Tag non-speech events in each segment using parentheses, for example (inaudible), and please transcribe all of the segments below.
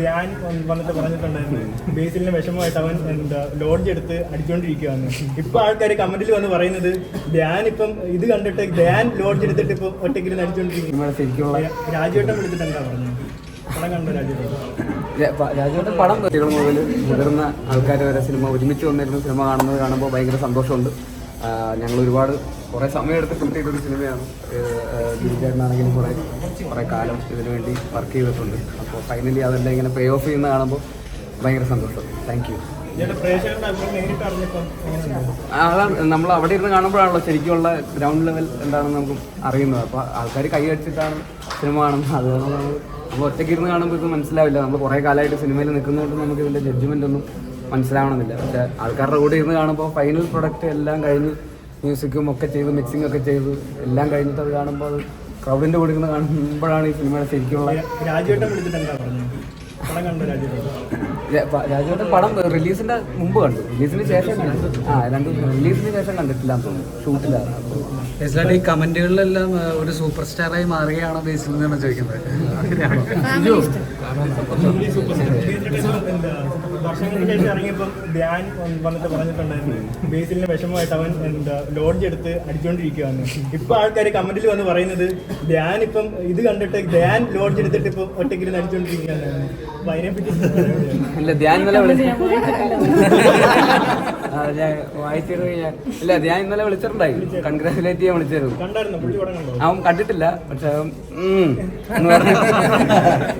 ധ്യാൻ വന്നിട്ട് പറഞ്ഞിട്ടുണ്ടായിരുന്നു. ബേസിലിന് വിഷമമായിട്ട് അവൻ എന്താ ലോഡ്ജ് എടുത്ത് അടിച്ചോണ്ടിരിക്കുകയാണ്. ഇപ്പൊ ആൾക്കാർ കമന്റിൽ വന്ന് പറയുന്നത് ധ്യാൻ ഇപ്പം ഇത് കണ്ടിട്ട് ധ്യാൻ ലോഡ്ജ് എടുത്തിട്ട് ഇപ്പൊ ഒറ്റയ്ക്കിരുന്ന് അടിച്ചോണ്ടിരിക്കുന്നു. സിനിമയുടെ എടുത്തിട്ടുണ്ടാ പറഞ്ഞു പടം കണ്ടു രാജുവിന്റെ പടം കുട്ടികൾ മുതൽ മുതിർന്ന ആൾക്കാർ വരെ സിനിമ ഒരുമിച്ച് വന്നിരുന്ന സിനിമ കാണുന്നത് കാണുമ്പോൾ ഭയങ്കര സന്തോഷമുണ്ട്. ഞങ്ങൾ ഒരുപാട് കുറേ സമയം എടുത്ത് ഷൂട്ട് ചെയ്തൊരു സിനിമയാണ് ഗിരിചേട്ടനാണെങ്കിലും കുറേ കുറേ കാലം ഇതിനു വേണ്ടി വർക്ക് ചെയ്തിട്ടുണ്ട്. അപ്പോൾ ഫൈനലി അതെല്ലാം ഇങ്ങനെ പേ ഓഫ് ചെയ്യുന്ന കാണുമ്പോൾ ഭയങ്കര സന്തോഷം. താങ്ക് യു അതാണ് നമ്മൾ അവിടെ ഇരുന്ന് കാണുമ്പോഴാണല്ലോ ശരിക്കുമുള്ള ഗ്രൗണ്ട് ലെവൽ എന്താണെന്ന് നമുക്ക് അറിയുന്നത്. അപ്പോൾ ആൾക്കാർ കൈയടിച്ചിട്ടാണ് സിനിമ കാണുന്നത്. അതുകൊണ്ട് നമ്മൾ നമ്മൾ ഒറ്റയ്ക്ക് ഇരുന്ന് കാണുമ്പോൾ ഇത് മനസ്സിലാവില്ല. നമ്മൾ കുറേ കാലമായിട്ട് സിനിമയിൽ നിൽക്കുന്നതുകൊണ്ട് നമുക്ക് ഇതിന്റെ ജഡ്ജ്മെന്റ് ഒന്നും മനസ്സിലാവണമെന്നില്ല. പക്ഷെ ആൾക്കാരുടെ കൂടെ ഇരുന്ന് കാണുമ്പോൾ ഫൈനൽ പ്രൊഡക്റ്റ് എല്ലാം കഴിഞ്ഞ് മ്യൂസിക്കും ഒക്കെ ചെയ്ത് മിക്സിംഗ് ഒക്കെ ചെയ്ത് എല്ലാം കഴിഞ്ഞിട്ട് അത് കാണുമ്പോൾ അത് ക്രൗഡിന്റെ കൂടെ ഇരുന്ന് കാണുമ്പോഴാണ് ഈ സിനിമയുടെ ശരിക്കുള്ള രാജുവേട്ടൻ? പടം റിലീസിന്റെ മുമ്പ് കണ്ടു. റിലീസിന് ശേഷം ആ രണ്ട് റിലീസിന് ശേഷം കണ്ടിട്ടില്ല എന്ന് തോന്നുന്നു ഷൂട്ടിലാണ് ബേസിലായിട്ട് ഈ കമന്റുകളിലെല്ലാം ഒരു സൂപ്പർ സ്റ്റാറായി മാറുകയാണോ ബേസിൽ നിന്നാണ് ചോദിക്കുന്നത്? വർഷങ്ങൾക്ക് ശേഷം ഇറങ്ങിയപ്പോൾ ധ്യാൻ വന്നിട്ട് പറഞ്ഞിട്ടുണ്ടായിരുന്നു. ബേസിലിന് വിഷമമായിട്ട് അവൻ എന്താ ലോഡ്ജ് എടുത്ത് അടിച്ചോണ്ടിരിക്കുകയാണ് ഇപ്പൊ ആൾക്കാർ കമന്റിൽ വന്ന് പറയുന്നത് ധ്യാൻ ഇപ്പം ഇത് കണ്ടിട്ട് ധ്യാൻ ലോഡ്ജ് എടുത്തിട്ട് ഇപ്പൊ ഒറ്റയ്ക്കിരുന്ന് അടിച്ചോണ്ടിരിക്കുകയാണ് അപ്പൊ അതിനെപ്പറ്റി ഇല്ല (laughs) (laughs) ഞാൻ വായിച്ചിരുന്നു ഞാൻ. ഇല്ല ഞാൻ ഇന്നലെ വിളിച്ചിട്ടുണ്ടായി. കൺഗ്രാജുലേറ്റ് ചെയ്യാൻ വിളിച്ചിരുന്നു. അവൻ കണ്ടിട്ടില്ല. പക്ഷെ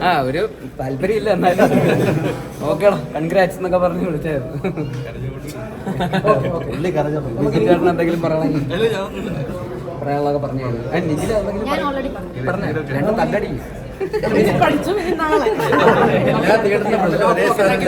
ആ ഒരു താല്പര്യമില്ല എന്നാലും. ഓക്കേടാ കൺഗ്രാറ്റ്സ് എന്നൊക്കെ പറഞ്ഞ് വിളിച്ചായിരുന്നു. ചേട്ടൻ എന്തെങ്കിലും പറയണമെങ്കിൽ പറയാനുള്ളതൊക്കെ പറഞ്ഞു നിഖിൽ എന്തെങ്കിലും പറഞ്ഞു. പറഞ്ഞു? രണ്ട് തല്ലടി. പഠിച്ചു എല്ലാ തിയേറ്ററിലും ഒരേ സാധനം